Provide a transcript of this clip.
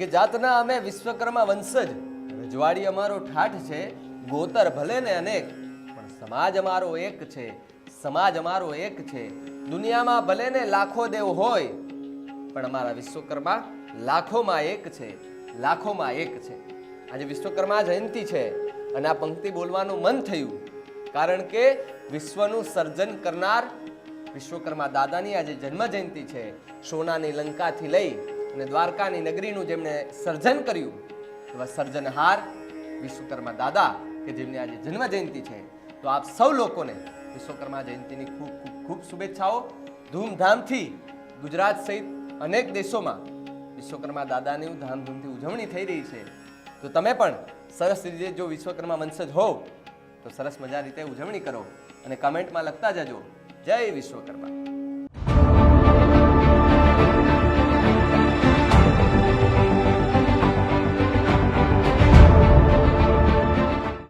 કે જાતના અમે વિશ્વકર્મા વંશજ. રજવાડી અમારો ઠાઠ છે, ગોતર ભલે ને અનેક, પણ સમાજ અમારો એક છે, સમાજ અમારો એક છે. દુનિયામાં ભલે ને લાખો દેવ હોય, પણ અમારા વિશ્વકર્મા લાખોમાં એક છે, લાખોમાં એક છે. આજે વિશ્વકર્મા જયંતિ છે, અને આ પંક્તિ બોલવાનું મન થયું, કારણ કે વિશ્વનું સર્જન કરનાર વિશ્વકર્મા દાદાની આજે જન્મ જયંતિ છે, સોનાની લંકાથી લઈ અને દ્વારકાની નગરીનું જેમણે સર્જન કર્યું, એવા સર્જનહાર વિશ્વકર્મા દાદા કે જેમની આજે જન્મ જયંતિ છે. તો આપ સૌ લોકોને વિશ્વકર્મા જયંતિની ખૂબ ખૂબ ખૂબ શુભેચ્છાઓ. ધૂમધામથી ગુજરાત સહિત અનેક દેશોમાં વિશ્વકર્મા દાદાની ધામધૂમથી ઉજવણી થઈ રહી છે. તો તમે પણ સરસ રીતે જો વિશ્વકર્મા વંશજ હો તો સરસ મજા રીતે ઉજવણી કરો અને કમેન્ટમાં લખતા જજો. જય વિશ્વકર્મા.